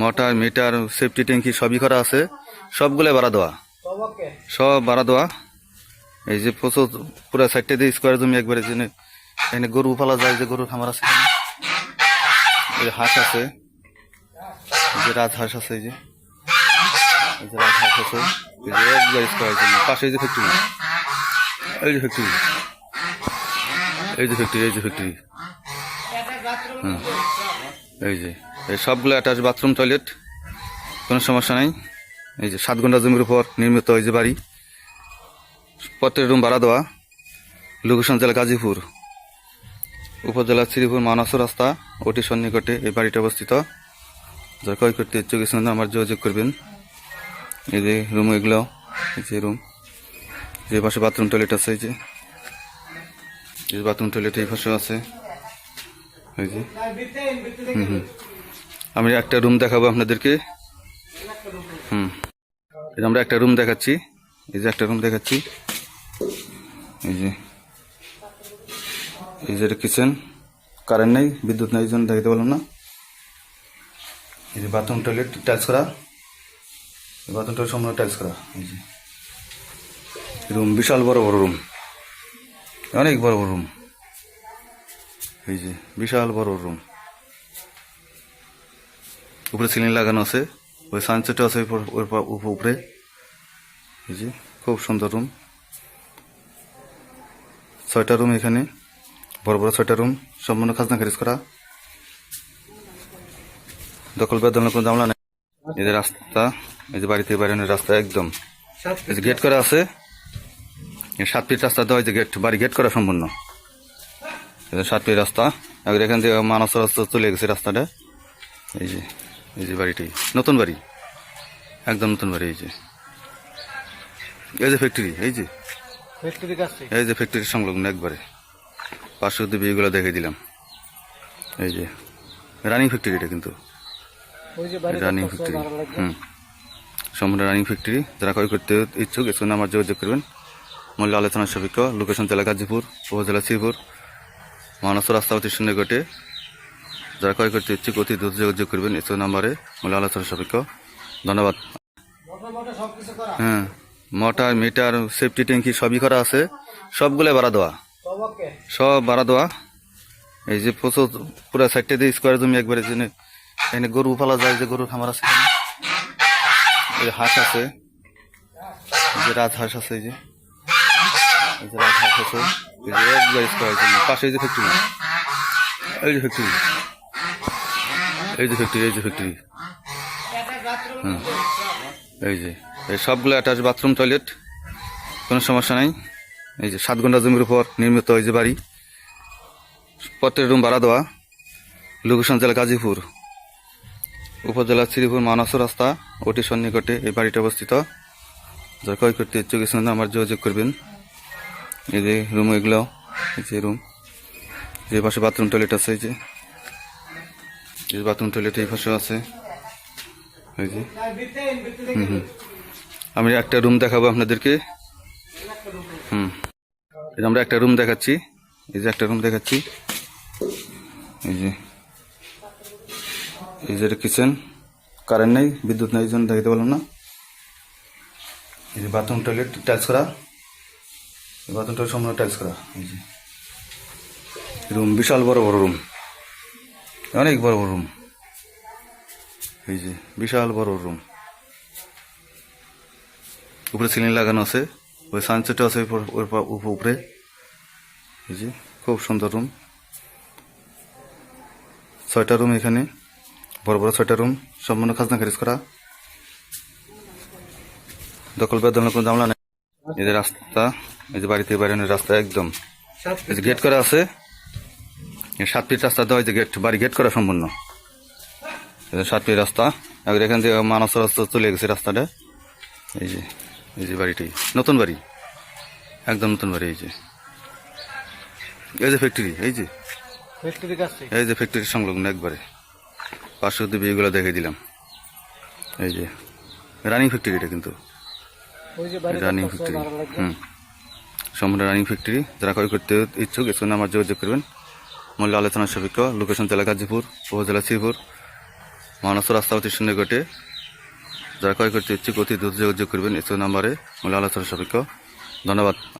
হ্যাঁ motor, metre safety ট্যাঙ্কি সবই করা আছে। সবগুলো বাড়া দেওয়া। সব বাড়া দেওয়া। এই যে প্রচুর, পুরো সাইডটা দিয়ে স্কোয়ার জমি একবারে জেনে এখানে গরু পালা যায় যে গরুর খামার আছে। এই যে হাঁস আছে। যে রাজ হাঁস আছে, এই যে। যে আছে। এই যে পাশে এই যে ফ্যাক্টরি এই যে ফ্যাক্টরি এই যে এই যে হুম। এই যে। সবগুলো অ্যাটাচ বাথরুম টয়লেট কোনো সমস্যা নাই। এই যে সাত ঘণ্টা জমির উপর নির্মিত এই যে বাড়ি, প্রত্যেক রুম ভাড়া দেওয়া। লোকেশন জেলা গাজীপুর। উপজেলা শ্রীপুর মানস রাস্তা, ওটি সন্নিকটে এই বাড়িটা অবস্থিত। যারা ক্রয় করতে ইচ্ছুক আমার যোগাযোগ করবেন। এই যে রুম এগুলো, এই যে রুম যে পাশে বাথরুম টয়লেট আছে, এই যে। এই যে বাথরুম টয়লেট এই পাশে আছে। এই যে। হুম হুম। আমি একটা রুম দেখাবো আপনাদেরকে। হুম। আমরা একটা রুম দেখাচ্ছি। এই যে একটা রুম দেখাচ্ছি। এই যে। এই যে কিচেন কারেন্ট নেই, বিদ্যুৎ নেই জন্য দেখাতে পারলাম না। এই যে বাথরুম টয়লেট টাইলস করা। বাথরুম টয়লেট সম্পূর্ণ টাইলস করা। এই যে। রুম বিশাল বড় বড় রুম অনেক বড় বড় রুম এই যে, বিশাল বড় রুম উপরে সিলিং লাগানো আছে, ওই সানসেটও আছে উপর- এই যে, খুব সুন্দর রুম ছয়টা রুম এখানে। বড় বড় ছয়টা রুম সম্পূর্ণ খাজনা খারিজ করা। দখল বেদনের কোনো জামলা নেই। এই যে রাস্তা, এই যে বাড়িতে বাইরের রাস্তা একদম। এই যে গেট করা আছে। সাত ফিট রাস্তা দেওয়া যে গেট বাড়ি গেট করা সম্পূর্ণ। সাত ফিট রাস্তা। এখান থেকে মানস রাস্তা চলে গেছে রাস্তাটা। এই যে এই যে বাড়িটি। নতুন বাড়ি। একদম নতুন বাড়ি এই যে। এই যে ফ্যাক্টরি এই যে। এই যে ফ্যাক্টরি সংলগ্ন একবারে। পাঁচশো বিয়েগুলো দেখে দিলাম। এই যে। রানিং ফ্যাক্টরি এটা কিন্তু। রানিং ফ্যাক্টরি হুম। সম্পূর্ণ রানিং ফ্যাক্টরি যারা ক্রয় করতে ইচ্ছুক এসে আমার যোগাযোগ করবেন। মূল্য আলোচনা সাপেক্ষ। লোকেশন জেলা গাজীপুর উপজেলা শ্রীপুর। মানস রাস্তা অতি নিকটে। যারা ক্রয় করতে ইচ্ছুক, অতি দ্রুত যোগাযোগ করবেন। এসে নাম্বারে মূল্য আলোচনা সাপেক্ষ। ধন্যবাদ। হ্যাঁ মোটর, মিটার, সেফটি ট্যাঙ্কি সবই করা আছে। সবগুলো বাড়া দেওয়া। সব বাড়া দেওয়া। এই যে প্রচুর, পুরো সাইডটা দিয়ে স্কোয়ার জমি একবারে জেনে এখানে গরু পালা যায়, যে গরুর খামার আছে এই হাঁস আছে। যে রাজ হাঁস আছে, এই যে। এই যে রাজ হাঁস আছে স্কোয়ার পাশে এই যে ফ্যাক্টরি এই যে ফ্যাক্টরি এই যে ফ্যাক্টরি, এই যে ফ্যাক্টরি। হুম। এই যে, এই সবগুলো অ্যাটাচ বাথরুম টয়লেট কোনো সমস্যা নাই। এই যে সাত ঘণ্টা জমির উপর নির্মিত এই যে বাড়ি, প্রত্যেক রুম ভাড়া দেওয়া। লোকেশন জেলা গাজীপুর। উপজেলা শ্রীপুর মানস রাস্তা, ওটি সন্নিকটে এই বাড়িটা অবস্থিত। যারা ক্রয় করতে ইচ্ছুক ইচ্ছুক আমার যোগাযোগ করবেন। এই যে রুম এগুলো, এই যে রুম যে পাশে বাথরুম টয়লেট আছে, এই যে। বাথরুম টয়লেট এই পাশে আছে। এই যে। হুম হুম। আমি একটা রুম দেখাবো আপনাদেরকে। হুম। এই আমরা একটা রুম দেখাচ্ছি। এই যে একটা রুম দেখাচ্ছি। এই যে। এই যে কিচেন কারেন্ট নেই, বিদ্যুৎ নেই, এই জন্য দেখাতে পারলাম না। এই যে বাথরুম টয়লেট টাইলস করা। এই বাথরুম টয়লেট সম্পূর্ণ টাইলস করা। এই যে। রুম বিশাল বড় বড় রুম অনেক বড় বড় রুম এই যে, বিশাল বড় রুম উপরে সিলিং লাগানো আছে, ওই সানসেটও আছে উপর- এই যে, খুব সুন্দর রুম ছয়টা রুম এখানে। বড় বড় ছয়টা রুম সম্পূর্ণ খাজনা খারিজ করা। দখল বেদনের কোনো জামলা নেই। এই যে রাস্তা, এই যে বাড়িতে বাইরের রাস্তা একদম। গেট করা আছে। সাত ফিট রাস্তা দেওয়া যে গেট বাড়ি গেট করা সম্পূর্ণ। সাত ফিট রাস্তা এবার এখান থেকে মানস রাস্তা চলে গেছে রাস্তাটা। এই যে এই যে বাড়িটি নতুন বাড়ি। একদম নতুন বাড়ি এই যে। এই যে ফ্যাক্টরি এই যে। এই যে ফ্যাক্টরি সংলগ্ন একবারে। পাঁচশো দিয়ে বিয়েগুলো দেখে দিলাম। এই যে রানিং ফ্যাক্টরি এটা কিন্তু। রানিং ফ্যাক্টরি হুম। সম্পূর্ণ রানিং ফ্যাক্টরি যারা ক্রয় করতে ইচ্ছুক এসে আমার যোগাযোগ করবেন। মূল্য আলোচনা সাপেক্ষ লোকেশন জেলা গাজীপুর, উপজেলা শ্রীপুর রাস্তা রাস্তাবতী নিকটে। যারা ক্রয় করতে ইচ্ছুক অতি দ্রুত যোগাযোগ করবেন এসব নাম্বারে মূল্য আলোচনা সাপেক্ষ ধন্যবাদ।